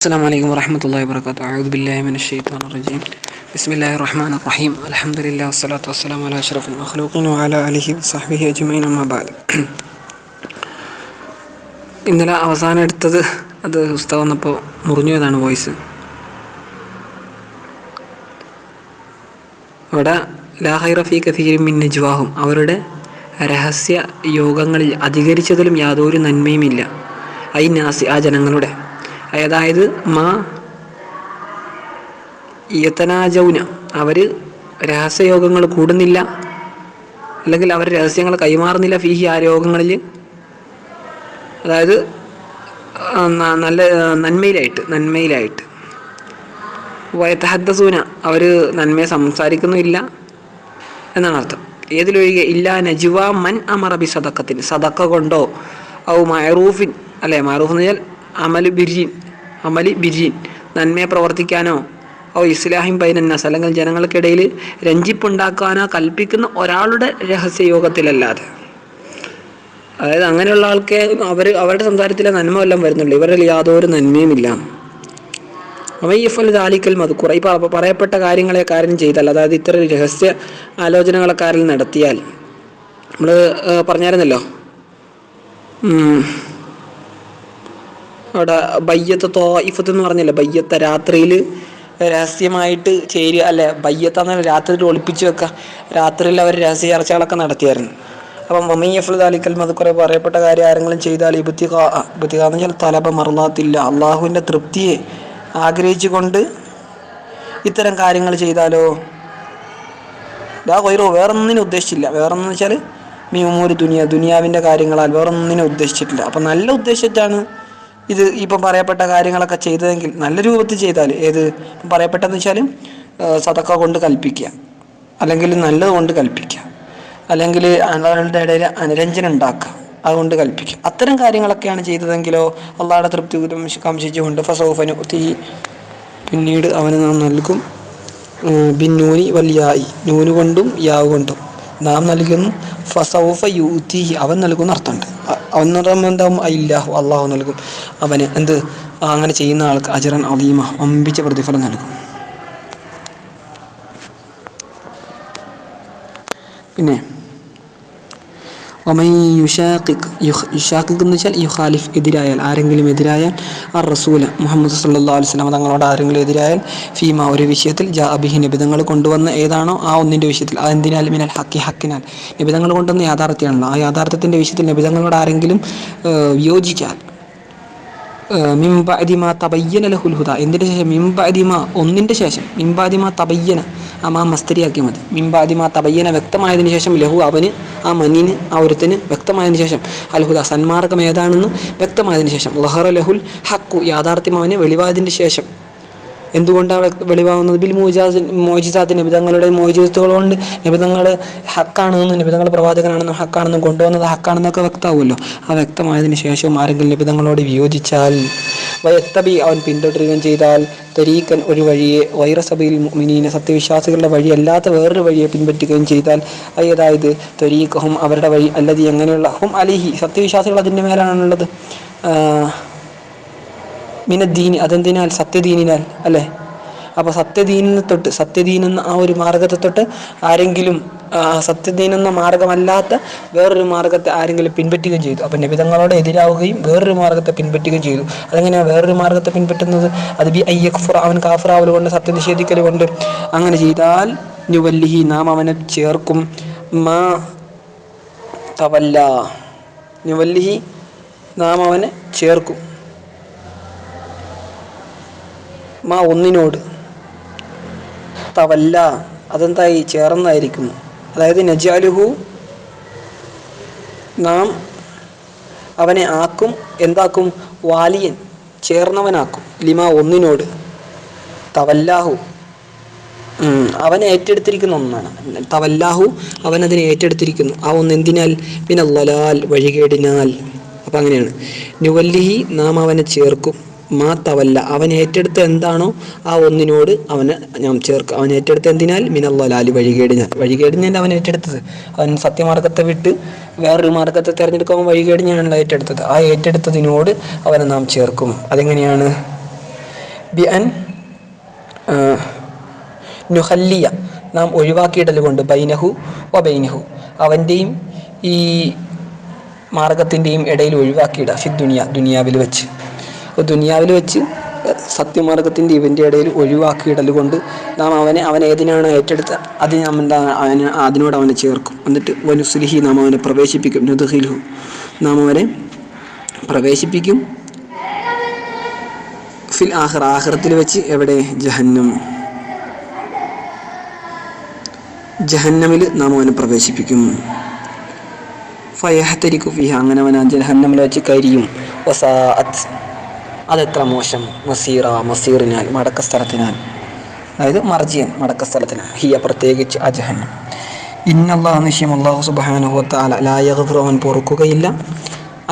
السلام عليكم ورحمة الله وبركاته أعوذ بالله من الشيطان الرجيم بسم الله الرحمن الرحيم الحمد لله والصلاة والسلام على أشرف المخلوقين وعلى آله وصحبه أجمعين أما بعد ഇന്നലെ അവസാനം എടുത്തത് അത് ഉസ്താവ് വന്നപ്പോൾ മുറിഞ്ഞു പോയതാണ് വോയിസ് അവിടെ ലാഹൈറ ഫി കഥീരും മിൻ നജ്വാഹും അവരുടെ രഹസ്യ യോഗങ്ങളിൽ അധികരിച്ചതിലും യാതൊരു നന്മയുമില്ല ഐ നാസി ആ ജനങ്ങളുടെ അതായത് മാ യതനാജൗന. അവർ രഹസ്യയോഗങ്ങൾ കൂടുന്നില്ല. അല്ലെങ്കിൽ അവർ രഹസ്യങ്ങൾ കൈമാറുന്നില്ല ഫീഹി ആ രോഗങ്ങളിൽ. അതായത് നല്ല നന്മയിലായിട്ട് നന്മയിലായിട്ട്. വയത്തഹദ്ദസൂന അവർ നന്മയെ സംസാരിക്കുന്നുമില്ല എന്നാണ് അർത്ഥം. ഏതിലൊഴികെ ഇല്ല നജുവ മൻ അമറബി സദക്കത്തിന് സദക്ക കൊണ്ടോ ഔ മയറൂഫിൻ അല്ലെ? മയറൂഫ് എന്ന് വെച്ചാൽ അമൽ ബിരിൻ അമലി ബിരിൻ നന്മയെ പ്രവർത്തിക്കാനോ? ഓ ഇസ്ലാഹിം ബൈനന്നസ് അല്ലെങ്കിൽ ജനങ്ങൾക്കിടയിൽ രഞ്ജിപ്പുണ്ടാക്കാനോ കൽപ്പിക്കുന്ന ഒരാളുടെ രഹസ്യയോഗത്തിലല്ലാതെ. അതായത് അങ്ങനെയുള്ള ആൾക്കെ അവർ അവരുടെ സംസാരത്തിലെ നന്മ എല്ലാം വരുന്നുള്ളൂ. ഇവരിൽ യാതൊരു നന്മയുമില്ല അവയ്യഫൽ ദാലിക്കൽ മധുക്കുറ ഈ പറയപ്പെട്ട കാര്യങ്ങളെ കാര്യം ചെയ്താൽ അതായത് ഇത്ര രഹസ്യ ആലോചനകളെ കാര്യം നടത്തിയാൽ നമ്മൾ പറഞ്ഞായിരുന്നല്ലോ. അവിടെ ബയ്യത്ത് തോയിഫത്ത് എന്ന് പറഞ്ഞല്ലേ ബയ്യത്ത രാത്രിയിൽ രഹസ്യമായിട്ട് ചേരുക അല്ലെ? ബയ്യത്താന്ന് രാത്രിയിൽ ഒളിപ്പിച്ച് വെക്കുക രാത്രിയിൽ അവർ രഹസ്യ ചർച്ചകളൊക്കെ നടത്തിയായിരുന്നു. അപ്പം മമ്മയ്യഫുൽ ദാലിക്കൽ കുറേ പറയപ്പെട്ട കാര്യം ആരെങ്കിലും ചെയ്താൽ ഇബത്തിക വെച്ചാൽ തലബ മറന്നാത്തില്ല അള്ളാഹുവിന്റെ തൃപ്തിയെ ആഗ്രഹിച്ചുകൊണ്ട് ഇത്തരം കാര്യങ്ങൾ ചെയ്താലോ? ഇതാ കൊയ്റോ വേറൊന്നിനും ഉദ്ദേശിച്ചില്ല. വേറൊന്നും വെച്ചാൽ മീമൂര് ദുനിയ ദുനിയാവിന്റെ കാര്യങ്ങളാൽ വേറൊന്നിനും ഉദ്ദേശിച്ചിട്ടില്ല. അപ്പം നല്ല ഉദ്ദേശിച്ചിട്ടാണ് ഇത് ഇപ്പം പറയപ്പെട്ട കാര്യങ്ങളൊക്കെ ചെയ്തതെങ്കിൽ നല്ല രൂപത്തിൽ ചെയ്താൽ ഏത് പറയപ്പെട്ടെന്ന് വെച്ചാൽ സതക്ക കൊണ്ട് കൽപ്പിക്കുക. അല്ലെങ്കിൽ നല്ലത് കൊണ്ട് കൽപ്പിക്കുക. അല്ലെങ്കിൽ ആളുകളുടെ ഇടയിൽ അനുരഞ്ജനം ഉണ്ടാക്കുക. അതുകൊണ്ട് കൽപ്പിക്കുക. അത്തരം കാര്യങ്ങളൊക്കെയാണ് ചെയ്തതെങ്കിലോ അള്ളാഹുടെ തൃപ്തി കാംക്ഷിച്ചുകൊണ്ട് ഫസോഫനു തീ പിന്നീട് അവന് നാം നൽകും ബിന്നൂനി വല്യായി. നൂന് കൊണ്ടും യാവ് കൊണ്ടും. നാം നൽകുന്നു ഫസൗഫ യൂത്തി അവൻ നൽകുന്ന അർത്ഥമുണ്ട്. എന്താവും? അല്ലാഹു അള്ളാഹു നൽകും. അവന് എന്ത്? അങ്ങനെ ചെയ്യുന്ന ആൾക്ക് അജറൻ അലീമ അമ്പിച്ച പ്രതിഫലം നൽകും. പിന്നെ ഒമൈ യുഷാഖിഖ് യുഷാഖിഖ് എന്ന് വെച്ചാൽ യുഖാലിഫ് എതിരായാൽ. ആരെങ്കിലും എതിരായാൽ ആ റസൂല മുഹമ്മദ് സല്ലാ അലൈഹി വസല്ലം തങ്ങളോട് ആരെങ്കിലും എതിരായാൽ ഫീമ ഒരു വിഷയത്തിൽ ജാ അബിഹി നിബിധങ്ങൾ കൊണ്ടുവന്ന ഏതാണോ ആ ഒന്നിന്റെ വിഷയത്തിൽ. അതെന്തിനാൽ? മിനൽ ഹക്കി ഹക്കിനാൽ. നിബിധങ്ങൾ കൊണ്ടുവന്ന യാഥാർത്ഥ്യമാണല്ലോ. ആ യാഥാർത്ഥ്യത്തിന്റെ വിഷയത്തിൽ നിബിധങ്ങളോട് ആരെങ്കിലും വിയോജിച്ചാൽ മിംബഅദിമ തബയ്യന ലഹുൽ ഹുദ. എന്തിന്റെ ശേഷം? മിംബാദിമ ഒന്നിന്റെ ശേഷം. മിംബാദിമ തബയ്യന. ആ മാ മസ്തരിയാക്കി മതി. മിമ്പാദിമാ തബയ്യന വ്യക്തമായതിന് ശേഷം ലഹു അവന് ആ മനിന് ആ ഒരുത്തിന് വ്യക്തമായതിനു ശേഷം. അൽഹുദ സന്മാർഗം ഏതാണെന്ന് വ്യക്തമായതിനു ശേഷം. ലഹറ ലഹുൽ ഹക്കു യാഥാർത്ഥ്യം അവന് വെളിവായതിന് ശേഷം. എന്തുകൊണ്ടാണ് വെളിവാകുന്നത്? ബിൽ മോജാസ് മോജിസാത്ത് നിബിതങ്ങളുടെ മോജിസത്തുകൾ കൊണ്ട് നിബിതങ്ങൾ ഹക്കാണെന്നും നിബിതങ്ങൾ പ്രവാചകനാണെന്നും ഹക്കാണെന്നും കൊണ്ടുവന്നത് ഹക്കാണെന്നൊക്കെ വ്യക്തമാവുമല്ലോ. ആ വ്യക്തമായതിനു ശേഷം ആരെങ്കിലും നിബിതങ്ങളോട് വിയോജിച്ചാൽ വയത്തബി അവൻ പിന്തുടരുകയും ചെയ്താൽ തരീക്കൻ ഒരു വഴിയെ വൈറസഭയിൽ മിനീന സത്യവിശ്വാസികളുടെ വഴി അല്ലാത്ത വേറൊരു വഴിയെ പിൻപറ്റുകയും ചെയ്താൽ അത് അതായത് തൊരീക്കഹും അവരുടെ വഴി അല്ലത് എങ്ങനെയുള്ള ഹും അലിഹി സത്യവിശ്വാസികൾ അതിന്റെ മേലാണുള്ളത്. മിനദ്ദീനി അതെന്തിനാൽ? സത്യദീനിനാൽ അല്ലേ? അപ്പോൾ സത്യദീനിൽ തൊട്ട് സത്യദീൻ എന്ന ആ ഒരു മാർഗത്തെ തൊട്ട് ആരെങ്കിലും സത്യദീൻ എന്ന മാർഗമല്ലാത്ത വേറൊരു മാർഗത്തെ ആരെങ്കിലും പിൻപറ്റുകയും ചെയ്തു. അപ്പം നിബിതങ്ങളോട് എതിരാവുകയും വേറൊരു മാർഗത്തെ പിൻപറ്റുകയും ചെയ്തു. അതെങ്ങനെയാണ് വേറൊരു മാർഗത്തെ പിൻപറ്റുന്നത്? അത് ബി അയ്യഖ്ഫുർ അവൻ കാഫറാവൽ കൊണ്ട് സത്യം നിഷേധിക്കൽ കൊണ്ട് അങ്ങനെ ചെയ്താൽ നുവല്ലിഹി നാം അവനെ ചേർക്കും. മാ തവല്ല. നുവല്ലിഹി നാം അവനെ ചേർക്കും. മാ ഒന്നിനോട്. തവല്ല അതെന്തായി? ചേർന്നായിരിക്കുന്നു അതായത് നജാലുഹു നാം അവനെ ആക്കും. എന്താക്കും? വാലിയൻ ചേർന്നവനാക്കും. ലിമ ഒന്നിനോട്. തവല്ലാഹു അവൻ ഏറ്റെടുത്തിരിക്കുന്ന ഒന്നാണ്. തവല്ലാഹു അവൻ അതിനെ ഏറ്റെടുത്തിരിക്കുന്നു. ആ ഒന്ന് എന്തിനാൽ പിന്നെ ലലാൽ വഴികേടിനാൽ. അപ്പം അങ്ങനെയാണ്. നുവല്ലിഹി നാം അവനെ ചേർക്കും. മാ തവല്ല അവൻ ഏറ്റെടുത്ത എന്താണോ ആ ഒന്നിനോട് അവന് ഞാൻ ചേർക്കും അവൻ ഏറ്റെടുത്ത എന്തിനാൽ മിനല്ലാലി വഴികേടിനാൽ വഴികേടിനാൽ അവൻ ഏറ്റെടുത്തത്. അവൻ സത്യമാർഗത്തെ വിട്ട് വേറൊരു മാർഗത്തെ തിരഞ്ഞെടുക്കുമ്പോൾ വഴികേടിഞ്ഞാണല്ലോ ഏറ്റെടുത്തത്. ആ ഏറ്റെടുത്തതിനോട് അവനെ നാം ചേർക്കും. അതെങ്ങനെയാണ്? Be an നുഹല്ലിയ. നാം ഒഴിവാക്കിയിടൽ കൊണ്ട് ബൈനഹു വ ബൈനഹു. അവന്റെയും ഈ മാർഗത്തിന്റെയും ഇടയിൽ ഒഴിവാക്കിയിടുക ഫി ദുനിയ ദുനിയാവിൽ വെച്ച്. അപ്പോൾ ദുനിയാവിൽ വെച്ച് സത്യമാർഗത്തിന്റെ ഇവന്റെ ഇടയിൽ ഒഴിവാക്കിയിടൽ കൊണ്ട് നാം അവനെ അവൻ ഏതിനാണ് ഏറ്റെടുത്ത അത് നാം എന്താ അവന് അതിനോട് അവനെ ചേർക്കും. എന്നിട്ട് വനുസുലിഹി നാം അവനെ പ്രവേശിപ്പിക്കും. നുദുഹിലു നാം അവനെ പ്രവേശിപ്പിക്കും. ഫിൽ ആഹ്റ ആഹ്റത്തിൽ വെച്ച് എവിടെ? ജഹന്നം. ജഹന്നമിൽ നാം അവനെ പ്രവേശിപ്പിക്കും. ഫയഹത്തരിക്കു ഫിഹ അങ്ങനെ അവൻ ജഹന്നമിൽ വെച്ച് കരിയും. അതെത്ര മോശം? മസീറ മസീറിനാൽ മടക്ക സ്ഥലത്തിനാൽ അതായത് മർജിയൻ മടക്ക സ്ഥലത്തിനാൽ ഹിയ പ്രത്യേകിച്ച് അജഹന്നം ഇന്നല്ലാഹു നിഷ്യം അള്ളാഹു സുബാനുഹു താല ലായഗ്ഫിറു അവൻ പൊറുക്കുകയില്ല.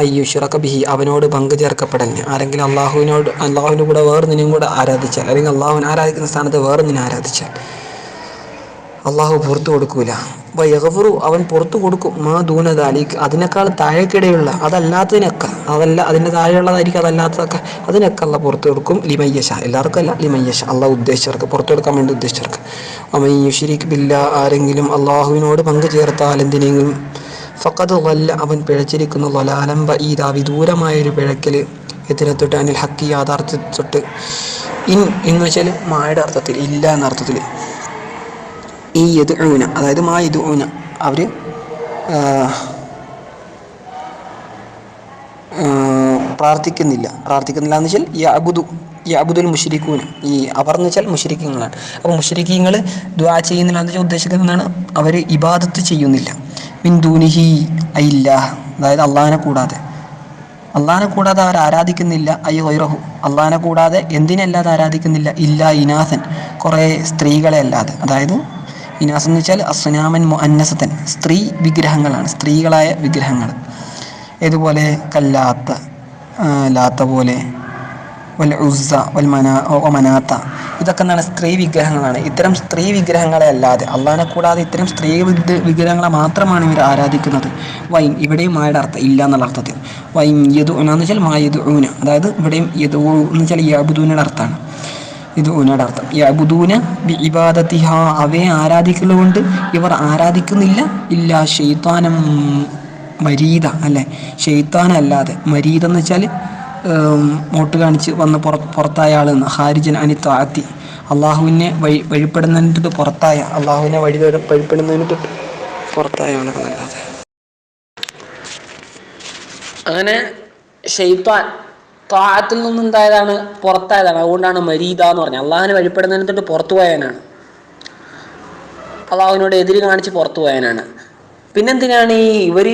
അയ്യു ബിഹി അവനോട് പങ്കു ചേർക്കപ്പെടലിന് ആരെങ്കിലും അള്ളാഹുവിനോട് അള്ളാഹുവിന്റെ കൂടെ വേറെ വേറൊന്നിനും കൂടെ ആരാധിച്ചാൽ അല്ലെങ്കിൽ അള്ളാഹുവിനെ ആരാധിക്കുന്ന സ്ഥാനത്ത് വേറെ വേറൊന്നിനെ ആരാധിച്ചാൽ. അള്ളാഹു പുറത്തു കൊടുക്കൂല. വയഗഫുറു അവൻ പുറത്തു കൊടുക്കും. മാ ദൂനദാലിക്ക് അതിനേക്കാൾ താഴേക്കിടെയുള്ള അതല്ലാത്തതിനൊക്കെ അതല്ല അതിന്റെ താഴെയുള്ളതായിരിക്കും അതല്ലാത്തതൊക്കെ അതിനൊക്കെ അല്ല പുറത്തു കൊടുക്കും. ലിമയ്യശ എല്ലാവർക്കും അല്ല ലിമയ്യശ അള്ളാഹ് ഉദ്ദേശിച്ചവർക്ക് പുറത്തു കൊടുക്കാൻ വേണ്ടി ഉദ്ദേശിച്ചവർക്ക്. അമയ്യുഷിരിക്ക് ബില്ല ആരെങ്കിലും അള്ളാഹുവിനോട് പങ്കു ചേർത്താൽ എന്തിനെങ്കിലും ഫക്കത് വല്ല അവൻ പിഴച്ചിരിക്കുന്നു. വലാലം ബഈദ. വിദൂരമായൊരു പിഴക്കിൽ എത്തിനെത്തൊട്ട് അനിൽ ഹക്കി യാഥാർത്ഥ്യത്തൊട്ട്. ഇൻ എന്ന് വെച്ചാൽ മായുടെ അർത്ഥത്തിൽ ഇല്ല എന്ന അർത്ഥത്തിൽ ഈ യദ് ഊന അതായത് മാ യദ് ഊന അവർ പ്രാർത്ഥിക്കുന്നില്ല പ്രാർത്ഥിക്കുന്നില്ല. എന്ന് വെച്ചാൽ ഈ അബുദു ഈ അബുദുൽ മുഷരിക്കൂന ഈ അവർ എന്ന് വെച്ചാൽ മുഷരിക്കങ്ങളാണ് അപ്പോൾ മുഷരിക്കങ്ങൾ ദ്വാ ചെയ്യുന്നില്ല എന്ന് വെച്ചാൽ ഉദ്ദേശിക്കുന്നതാണ് അവർ ഇബാദത്ത് ചെയ്യുന്നില്ല. മിൻ ദൂനിഹി അയില്ല അതായത് അള്ളാഹിനെ കൂടാതെ. അള്ളാഹിനെ കൂടാതെ അവർ ആരാധിക്കുന്നില്ല ഐ വൈറഹു അള്ളാഹിനെ കൂടാതെ എന്തിനല്ലാതെ ആരാധിക്കുന്നില്ല? ഇല്ല ഇനാഥൻ കുറേ സ്ത്രീകളെ അല്ലാതെ. അതായത് ഇനാസ് എന്ന് വെച്ചാൽ അസുനാമൻ അന്നസത്തൻ സ്ത്രീ വിഗ്രഹങ്ങളാണ്. സ്ത്രീകളായ വിഗ്രഹങ്ങൾ. ഇതുപോലെ കല്ലാത്ത ലാത്ത പോലെ. വൽ ഉസ്സ വൽ മനാ ഒ മനാത്ത. ഇതൊക്കെ എന്താണ്? സ്ത്രീ വിഗ്രഹങ്ങളാണ്. ഇത്തരം സ്ത്രീ വിഗ്രഹങ്ങളെ അല്ലാതെ അള്ളാഹിനെ കൂടാതെ ഇത്തരം സ്ത്രീ വിഗ്ര- വിഗ്രഹങ്ങളെ മാത്രമാണ് ഇവർ ആരാധിക്കുന്നത്. വൈൻ ഇവിടെയും മായുടെ അർത്ഥം ഇല്ല എന്നുള്ള അർത്ഥത്തിൽ. വൈൻ യദു എന്ന് വെച്ചാൽ മാ യദു അതായത് ഇവിടെയും യദു എന്ന് വെച്ചാൽ യബുദൂനയുടെ അർത്ഥമാണ്. ഇത് ഊനയുടെ അർത്ഥം. യബുദൂന ബി ഇബാദത്തിഹ അവയെ ആരാധിക്കലുകൊണ്ട് ഇവർ ആരാധിക്കുന്നില്ല. ഇല്ല ഷെയ്ത്താനം മരീത അല്ലെ? ഷെയ്ത്താനല്ലാതെ മരീത എന്ന് വെച്ചാൽ മോട്ട് കാണിച്ച് വന്ന് പുറ പുറത്തായ ആളെന്ന് ഹാരിജൻ അനി താത്തി അള്ളാഹുവിനെ വഴി വഴിപ്പെടുന്നതിന് തൊട്ട് പുറത്തായ അള്ളാഹുവിനെ വഴി വഴിപ്പെടുന്നതിന് തൊട്ട് പുറത്തായ ആളെന്നല്ലാതെ അങ്ങനെ ഷെയ്ത്താൻ താഴത്തിൽ നിന്നുണ്ടായതാണ് പുറത്തായതാണ്. അതുകൊണ്ടാണ് മരീദ എന്ന് പറഞ്ഞത്. അള്ളാഹിനെ വഴിപ്പെടുന്നതിന് തൊട്ട് പുറത്തു പോയാനാണ് അള്ളാഹുവിനോട് എതിര് കാണിച്ച് പുറത്തു പോയാനാണ് പിന്നെന്തിനാണ് ഈ ഇവർ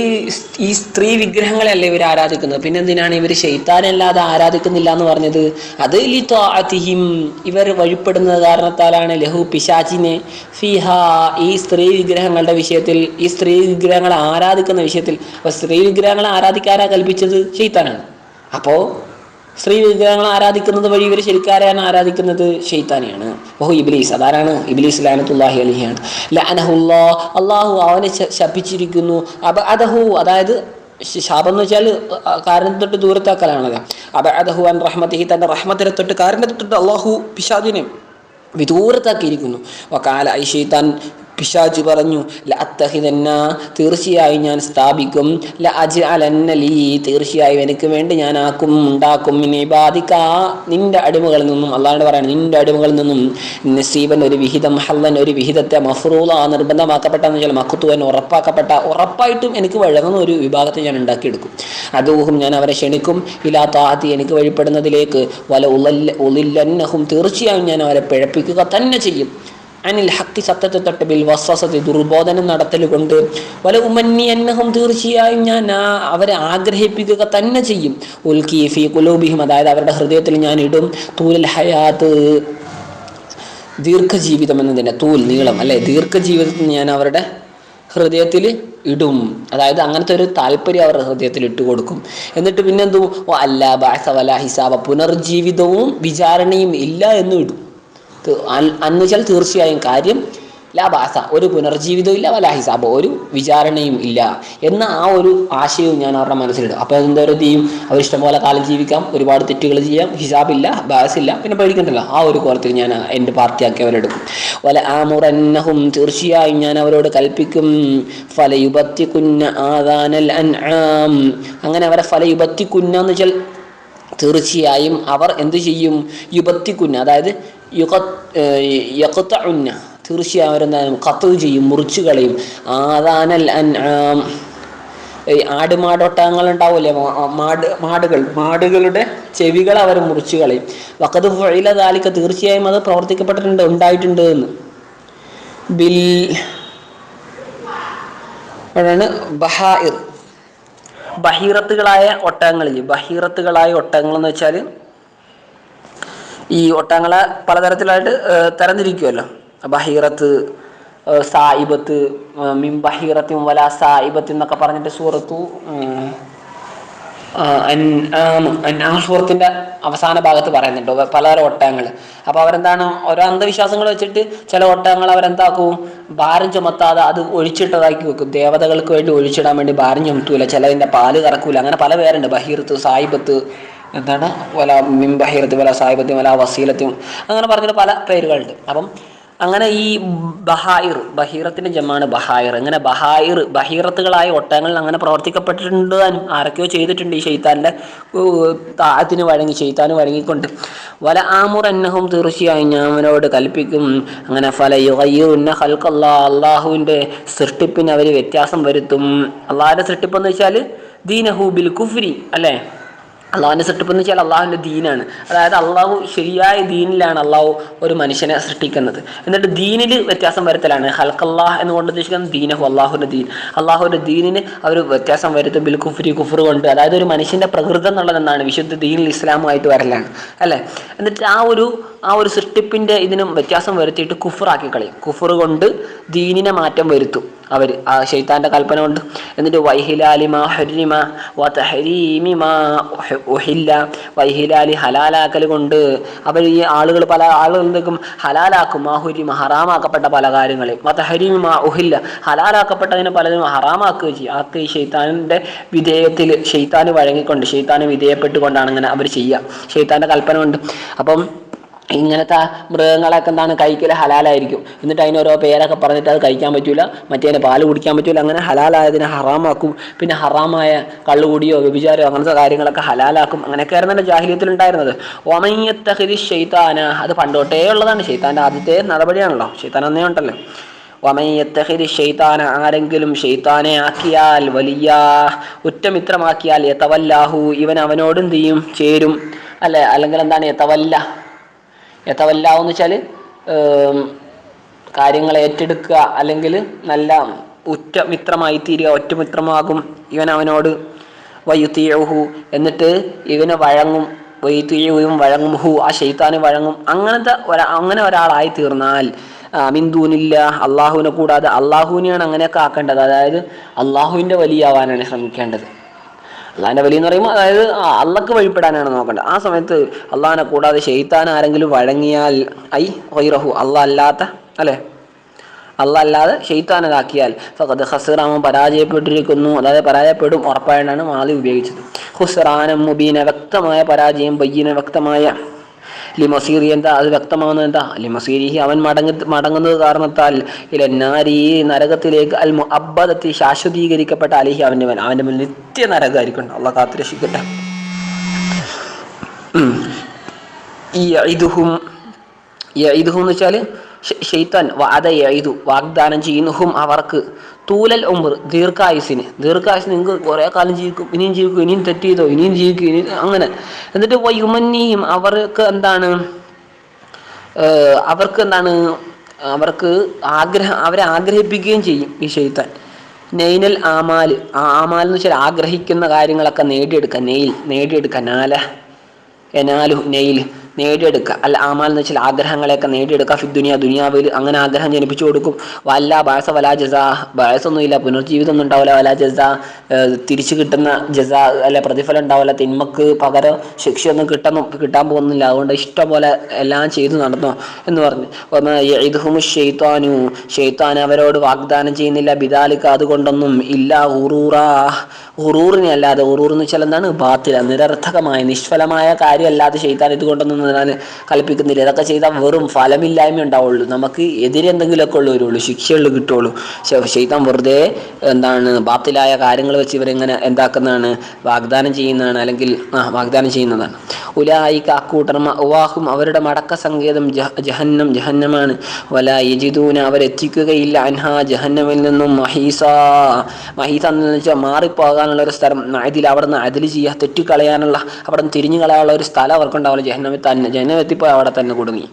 ഈ സ്ത്രീ വിഗ്രഹങ്ങളെയല്ല ഇവർ ആരാധിക്കുന്നത്? പിന്നെന്തിനാണ് ഇവർ ശൈത്താനല്ലാതെ ആരാധിക്കുന്നില്ല എന്ന് പറഞ്ഞത്? അത് ലിത്വാഅതിഹിം ഇവർ വഴിപ്പെടുന്നത് കാരണത്താലാണ് ലഹു പിശാചിനെ ഫിഹ ഈ സ്ത്രീ വിഗ്രഹങ്ങളുടെ വിഷയത്തിൽ ഈ സ്ത്രീ വിഗ്രഹങ്ങളെ ആരാധിക്കുന്ന വിഷയത്തിൽ. അപ്പോൾ സ്ത്രീ വിഗ്രഹങ്ങളെ ആരാധിക്കാരാ കൽപ്പിച്ചത്? ശൈത്താനാണ്. അപ്പോൾ സ്ത്രീ വിഗ്രഹങ്ങളെ ആരാധിക്കുന്നത് വഴി ഇവർ ശരിക്കാരെയാണ് ആരാധിക്കുന്നത്? ഷെയ്ത്താനെയാണ് ഓഹോ ഇബ്ലീസ്. അതാരാണ്? ഇബ്ലീസ് ലാനത്തുല്ലാഹി അലിഹിയാണ്. ലാനഹുല്ലാ. അള്ളാഹു അവനെ ശപിച്ചിരിക്കുന്നു. അബ അദഹു അതായത് ശാപം എന്ന് വെച്ചാൽ കാരണം തൊട്ട് ദൂരത്താക്കലാണത്. അബ അദഹു അൻ റഹ്മത്തിഹി. തന്റെ റഹ്മത്തിനെ തൊട്ട് കാരണത്തെ തൊട്ട് അള്ളാഹു പിശാദിനെ വിദൂരത്താക്കിയിരിക്കുന്നു. വക്കാല ഐ ഷെയ്ത്താൻ പിശാജ് പറഞ്ഞു ല അത്തഹിതന്ന തീർച്ചയായും ഞാൻ സ്ഥാപിക്കും. ല അജ് അലന്നലി തീർച്ചയായും എനിക്ക് വേണ്ടി ഞാൻ ആക്കും ഉണ്ടാക്കും. ഇനി ബാധിക്ക നിന്റെ അടിമകളിൽ നിന്നും അള്ളാണ്ട് പറയണം നിന്റെ അടിമകളിൽ നിന്നും നസീബൻ ഒരു വിഹിതം ഹല്ലൻ ഒരു വിഹിതത്തെ മഫ്റൂല നിർബന്ധമാക്കപ്പെട്ടെന്ന് വെച്ചാൽ മക്കുത്തുവൻ ഉറപ്പാക്കപ്പെട്ട ഉറപ്പായിട്ടും എനിക്ക് വഴങ്ങുന്ന ഒരു വിഭാഗത്തെ ഞാൻ ഉണ്ടാക്കിയെടുക്കും. അതൂഹും ഞാൻ അവരെ ക്ഷണിക്കും. ഇലാ താത്തി എനിക്ക് വഴിപ്പെടുന്നതിലേക്ക് വല ഉലല്ല ഉലില്ലന്നഹും തീർച്ചയായും ഞാൻ അവരെ പിഴപ്പിക്കുക തന്നെ ചെയ്യും. അനിൽ ഹക്കി സത്യത്തെ തൊട്ട് ബിൽ വസ്വസതി ദുർബോധനം നടത്തലുകൊണ്ട് വല ഉമന്നി എന്നഹും തീർച്ചയായും ഞാൻ അവരെ ആഗ്രഹിപ്പിക്കുക തന്നെ ചെയ്യും. ഉൽക്കി ഫി അതായത് അവരുടെ ഹൃദയത്തിൽ ഞാൻ ഇടും. തൂലൽ ഹയാത്ത് ദീർഘജീവിതം എന്നതിന്റെ തൂൽ നീളം അല്ലെ? ദീർഘജീവിതത്തിൽ ഞാൻ അവരുടെ ഹൃദയത്തിൽ ഇടും. അതായത് അങ്ങനത്തെ ഒരു താല്പര്യം അവരുടെ ഹൃദയത്തിൽ ഇട്ട് കൊടുക്കും. എന്നിട്ട് പിന്നെന്തു? ഓ അല്ല ബാസ വല ഹിസാബ. പുനർജീവിതവും വിചാരണയും ഇല്ല എന്നും ഇടും. ത്- അൻ- അന്ന് വെച്ചാൽ തീർച്ചയായും കാര്യം ലാ ബാസ. ഒരു പുനർജീവിതവും ഇല്ല വലാഹിസാബ് ഒരു വിചാരണയും ഇല്ല എന്ന ആ ഒരു ആശയവും ഞാൻ അവരുടെ മനസ്സിലിടും. അപ്പോൾ അതെന്തോരം ചെയ്യും? അവർ ഇഷ്ടംപോലെ കാലം ജീവിക്കാം ഒരുപാട് തെറ്റുകൾ ചെയ്യാം ഹിസാബില്ല ബാസില്ല പിന്നെ പേടിക്കണ്ടല്ലോ. ആ ഒരു കോലത്തിൽ ഞാൻ എന്റെ പാർട്ടിയാക്കി അവരെടുക്കും. വല ആമുറന്നഹും തീർച്ചയായും ഞാൻ അവരോട് കൽപ്പിക്കും. ഫലയുബത്തിക്കുന്ന ആദാനൽ അൻആം. അങ്ങനെ അവരെ ഫലയുബത്തിക്കുന്ന എന്ന് വെച്ചാൽ തീർച്ചയായും അവർ എന്ത് ചെയ്യും? യുബത്തിക്കുന്ന അതായത് യക്കുത്തഉന്ന തീർച്ചയായും അവരെന്താണ് കത്ത് ചെയ്യും മുറിച്ചു കളയും. ആദാനൽ അൻആം. ആട് മാടൊട്ടകങ്ങൾ ഉണ്ടാവില്ലേ മാട് മാടുകൾ. മാടുകളുടെ ചെവികൾ അവർ മുറിച്ചു കളയും. വക്കത് ഫൈല താലിക്ക തീർച്ചയായും അത് പ്രവർത്തിക്കപ്പെട്ടിട്ടുണ്ട് ഉണ്ടായിട്ടുണ്ട് എന്ന്. ബിൽ അതാണ് ബഹായിർ. ബഹീറത്തുകളായ ഒട്ടകങ്ങളിൽ ബഹീറത്തുകളായ ഒട്ടകങ്ങൾ എന്ന് വെച്ചാൽ ഈ ഒട്ടകങ്ങളെ പലതരത്തിലായിട്ട് തരംതിരിക്കുമല്ലോ ബഹീറത്ത് സായിബത്ത് മിം മിൻ ബഹീറത്തിൻ വല സായിബത്ത് എന്നൊക്കെ പറഞ്ഞിട്ട് സൂറത്തു സൂറത്തിന്റെ അവസാന ഭാഗത്ത് പറയുന്നുണ്ട്. പലതരം ഒട്ടകങ്ങൾ അപ്പോൾ അവരെന്താണ് ഓരോ അന്ധവിശ്വാസങ്ങൾ വെച്ചിട്ട് ചില ഒട്ടകങ്ങൾ അവരെന്താക്കും? ഭാരം ചുമത്താതെ അത് ഒഴിച്ചിട്ടതാക്കി വെക്കും. ദേവതകൾക്ക് വേണ്ടി ഒഴിച്ചിടാൻ വേണ്ടി ഭാരം ചുമത്തൂല. ചിലതിന്റെ പാൽ കറക്കൂല. അങ്ങനെ പല പേരുണ്ട്. ബഹീർത്ത് സായിബത്ത് എന്താണ്? വല മിംബഹീറത്തും ബഹീറത്ത് വല സാഹിബത്തും വല വസീലത്തും അങ്ങനെ പറഞ്ഞിട്ട് പല പേരുകളുണ്ട്. അപ്പം അങ്ങനെ ഈ ബഹായിർ ബഹീറത്തിന്റെ ജമാണ് ബഹായിർ. അങ്ങനെ ബഹായിർ ബഹീറത്തുകളായ ഒട്ടകങ്ങൾ അങ്ങനെ പ്രവർത്തിക്കപ്പെട്ടിട്ടുണ്ട് താനും ആരൊക്കെയോ ചെയ്തിട്ടുണ്ട് ഈ ഷെയ്ത്താന്റെ താഴത്തിന് വഴങ്ങി ഷെയ്ത്താന് വഴങ്ങിക്കൊണ്ട്. വല ആമുർ എന്നഹും തീർച്ചയായും ഞാൻ അവനോട് കൽപ്പിക്കും. അങ്ങനെ ഫല യുഹയ്യുന്ന ഹൽക്കല്ലാ അള്ളാഹുവിന്റെ സൃഷ്ടിപ്പിന് അവർ വ്യത്യാസം വരുത്തും. അള്ളാഹിന്റെ സൃഷ്ടിപ്പെന്ന് വെച്ചാൽ ദീനഹു ബിൽ കുഫ്രി അല്ലേ? അള്ളാഹുവിന്റെ സൃഷ്ടിപ്പ് എന്ന് വെച്ചാൽ അള്ളാഹുവിന്റെ ദീനാണ്. അതായത് അള്ളാഹു ശരിയായ ദീനിലാണ് അള്ളാഹു ഒരു മനുഷ്യനെ സൃഷ്ടിക്കുന്നത്. എന്നിട്ട് ദീനിൽ വ്യത്യാസം വരുത്തലാണ്. ഹൽക്കല്ലാഹ് എന്നുകൊണ്ട് ഉദ്ദേശിക്കുന്നത് ദീനഹു അള്ളാഹുവിന്റെ ദീൻ. അള്ളാഹുവിന്റെ ദീനിന് അവർ വ്യത്യാസം വരുത്തും. ബിൽ കുഫ്രി കുഫർ കൊണ്ട്. അതായത് ഒരു മനുഷ്യന്റെ പ്രകൃതം എന്നുള്ളത് എന്താണ് വിശുദ്ധ ദീനിൽ ഇസ്ലാമുമായിട്ട് വരലാണ്. അല്ലേ? എന്നിട്ട് ആ ഒരു ആ ഒരു സൃഷ്ടിപ്പിന്റെ ഇതിനും വ്യത്യാസം വരുത്തിയിട്ട് കുഫറാക്കി കളയും. കുഫർ കൊണ്ട് ദീനിനെ മാറ്റം വരുത്തും. അവർ ആ ഷെയ്ത്താന്റെ കൽപ്പന കൊണ്ട്. എന്നിട്ട് വൈഹിലാലിമ ഹരിമ വ തഹരീമിമ ഉഹില്ല. വൈഹിലാലി ഹലാലാക്കൽ കൊണ്ട് അവർ ഈ ആളുകൾ പല ആളുകൾ എന്തെങ്കിലും ഹലാലാക്കും. ആ ഹുരിമ ഹറാമാക്കപ്പെട്ട പല കാര്യങ്ങളെയും. വതഹരിമ ഉഹില്ല. ഹലാലാക്കപ്പെട്ടതിനെ പലതും ഹറാമാക്കുകയും ചെയ്യും. ആക്ക് ഈ ഷെയ്ത്താനിന്റെ വിധേയത്തിൽ ഷെയ്ത്താന് വഴങ്ങിക്കൊണ്ട് ഷെയ്ത്താന് വിധേയപ്പെട്ടുകൊണ്ടാണ് അങ്ങനെ അവർ ചെയ്യുക. ഷെയ്ത്താന്റെ കൽപ്പന കൊണ്ട്. അപ്പം ഇങ്ങനത്തെ മൃഗങ്ങളൊക്കെ എന്താണ് കഴിക്കൽ ഹലാലായിരിക്കും. എന്നിട്ട് അതിന് ഓരോ പേരൊക്കെ പറഞ്ഞിട്ട് അത് കഴിക്കാൻ പറ്റൂല. മറ്റേതിന് പാൽ കുടിക്കാൻ പറ്റൂല. അങ്ങനെ ഹലാലായതിനെ ഹറാമാക്കും. പിന്നെ ഹറാമായ കള്ളുകൂടിയോ വ്യഭിചാരോ അങ്ങനത്തെ കാര്യങ്ങളൊക്കെ ഹലാലാക്കും. അങ്ങനെയൊക്കെ ആയിരുന്നല്ലോ ജാഹിലിയത്തിൽ ഉണ്ടായിരുന്നത് ഒമയ്യത്തഹിരി ഷെയ്ത്താന അത് പണ്ടോട്ടേ ഉള്ളതാണ്. ഷെയ്ത്താന്റെ ആദ്യത്തെ നടപടിയാണല്ലോ. ഷെയ്ത്താൻ അന്നേ ഉണ്ടല്ലോ. ഒമയ്യത്തഹിരി ഷെയ്ത്താന ആരെങ്കിലും ഷെയ്ത്താനെ ആക്കിയാൽ വലിയ ഉറ്റമിത്രമാക്കിയാൽ യതവല്ലാഹു. ഇവൻ അവനോടും ചെയ്യും? ചേരും. അല്ലെ? അല്ലെങ്കിൽ എന്താണ്? യതവല്ല. യതവല്ല എന്ന് വെച്ചാൽ കാര്യങ്ങൾ ഏറ്റെടുക്കുക അല്ലെങ്കിൽ നല്ല ഉറ്റ മിത്രമായി തീരുക ഒറ്റമിത്രമാകും. ഇവൻ അവനോട് വയുത്തീയഹു എന്നിട്ട് ഇവന് വഴങ്ങും. വൈത്തീയവും വഴങ്ങും ഹു ആ ഷെയ്ത്താന് വഴങ്ങും. അങ്ങനത്തെ ഒരാ അങ്ങനെ ഒരാളായി തീർന്നാൽ മിന്ദൂനില്ല അള്ളാഹുവിനെ കൂടാതെ അള്ളാഹുവിനെയാണ് അങ്ങനെയൊക്കെ ആക്കേണ്ടത്. അതായത് അള്ളാഹുവിന്റെ വലിയാവാനാണ് ശ്രമിക്കേണ്ടത്. അള്ളാഹിന്റെ വലി എന്ന് പറയുമ്പോൾ അതായത് അള്ളക്ക് വഴിപ്പെടാനാണ് നോക്കേണ്ടത്. ആ സമയത്ത് അള്ളാഹിനെ കൂടാതെ ഷെയ്ത്താൻ ആരെങ്കിലും വഴങ്ങിയാൽ ഐ ഹൈറഹു അള്ളാഹ് അല്ലാത്ത അല്ലേ? അല്ലാതെ ഷെയ്ത്താനതാക്കിയാൽ ഫഖദ് ഖസിറാമൻ പരാജയപ്പെട്ടിരിക്കുന്നു. അതായത് പരാജയപ്പെടും ഉറപ്പായിട്ടാണ് മാലി ഉപയോഗിച്ചത്. ഹുസ്റാനം മുബീന വ്യക്തമായ പരാജയം ബയ്യന വ്യക്തമായ ലിമസീറി എന്താ? അത് വ്യക്തമാകുന്നത് എന്താ? ലിമസീരിഹി അവൻ മടങ്ങ മടങ്ങുന്നത് കാരണത്താൽ ഇലന്നാരി നരകത്തിലേക്ക് അൽ അബ്ബദത്തി ശാശ്വതീകരിക്കപ്പെട്ട അലിഹി അവന്റെ മേൽ അവന്റെ മേൽ നിത്യ നരകമായിരിക്കും അള്ള കാത്തുരക്ഷിക്കട്ടെ. ഈ ഇതുഹും ഇതുഹും എന്ന് വെച്ചാൽ ഷെയ്ത്താൻ വാദ എഴുതു വാഗ്ദാനം ചെയ്യുന്നഹും അവർക്ക്. തൂലൽ ഉമ്പർ ദീർഘായുസിന് ദീർഘായുസ് നിങ്ങൾക്ക് കുറേ കാലം ജീവിക്കും ഇനിയും ജീവിക്കും ഇനിയും തെറ്റ് ചെയ്തോ ഇനിയും ജീവിക്കും ഇനി അങ്ങനെ. എന്നിട്ട് വയുമന്നിയും അവർക്ക് എന്താണ് അവർക്ക് എന്താണ് അവർക്ക് ആഗ്രഹം അവരെ ആഗ്രഹിപ്പിക്കുകയും ചെയ്യും ഈ ഷെയ്ത്താൻ നെയ്നൽ ആമാൽ ആമാൽ എന്ന് വെച്ചാൽ ആഗ്രഹിക്കുന്ന കാര്യങ്ങളൊക്കെ നേടിയെടുക്കാൻ നെയിൽ നേടിയെടുക്കാൻ നാല എനാലു നെയിൽ നേടിയെടുക്കുക. അല്ല ആമാൽ എന്ന് വെച്ചാൽ ആഗ്രഹങ്ങളെയൊക്കെ നേടിയെടുക്കുക. ഫി ദുനിയ ദുനിയാവിൽ അങ്ങനെ ആഗ്രഹം ജനിപ്പിച്ചു കൊടുക്കും. വല്ല ബാസ വല ജസ. ബാസൊന്നുമില്ല പുനർജീവിതം ഒന്നും ഉണ്ടാവില്ല. വല ജസ തിരിച്ചു കിട്ടുന്ന ജസ അല്ല പ്രതിഫലം ഉണ്ടാവില്ല. തിന്മക്ക് പകരം ശിക്ഷയൊന്നും കിട്ടുന്നു കിട്ടാൻ പോകുന്നില്ല. അതുകൊണ്ട് ഇഷ്ടംപോലെ എല്ലാം ചെയ്തു നടന്നോ എന്ന് പറഞ്ഞു. ഇതുഹും ഷെയ്ത്താനു ഷെയ്ത്താൻ അവരോട് വാഗ്ദാനം ചെയ്യുന്നില്ല. ബിദാലിക്ക് അതുകൊണ്ടൊന്നും ഇല്ല. ഉറൂറ ഉറൂറിനെ അല്ലാതെ ഉറൂർ എന്ന് വെച്ചാൽ എന്താണ്? ബാത്തില. നിരർത്ഥകമായ നിഷ്ഫലമായ കാര്യമല്ലാതെ ഷെയ്ത്താൻ ഇതുകൊണ്ടൊന്നും ഞാൻ കൽപ്പിക്കുന്നില്ല. ഇതൊക്കെ ചെയ്താൽ വെറും ഫലമില്ലായ്മ ഉണ്ടാവുള്ളൂ. നമുക്ക് എതിരെ എന്തെങ്കിലുമൊക്കെ ഉള്ളൂ വരുള്ളൂ ശിക്ഷയുള്ളൂ കിട്ടുള്ളൂ പക്ഷേ വെറുതെ എന്താണ് ബാത്തിലായ കാര്യങ്ങൾ വെച്ച് ഇവരിങ്ങനെ എന്താക്കുന്നതാണ് വാഗ്ദാനം ചെയ്യുന്നതാണ് അല്ലെങ്കിൽ വാഗ്ദാനം ചെയ്യുന്നതാണ്. ഉലായിക്ക് അക്കൂട്ടർ ഉവാഹും അവരുടെ മടക്ക സങ്കേതം ജഹന്നം ജഹന്നമാണ്. വല യജിദൂന അവരെത്തിക്കുകയില്ല അൻഹ ജഹന്നമിൽ നിന്നും മഹീസ. മഹീസ എന്ന് വെച്ചാൽ മാറിപ്പോകാനുള്ള ഒരു സ്ഥലം. അതിൽ അവിടെ നിന്ന് അതിൽ ചെയ്യുക തെറ്റിക്കളയാനുള്ള അവിടെ നിന്ന് തിരിഞ്ഞു കളയാനുള്ള ഒരു സ്ഥലം അവർക്കുണ്ടാവില്ല. ജഹന്നമിൽ തന്നെ. ജഹന്നം എത്തിപ്പോയി അവിടെ തന്നെ കുടുങ്ങി.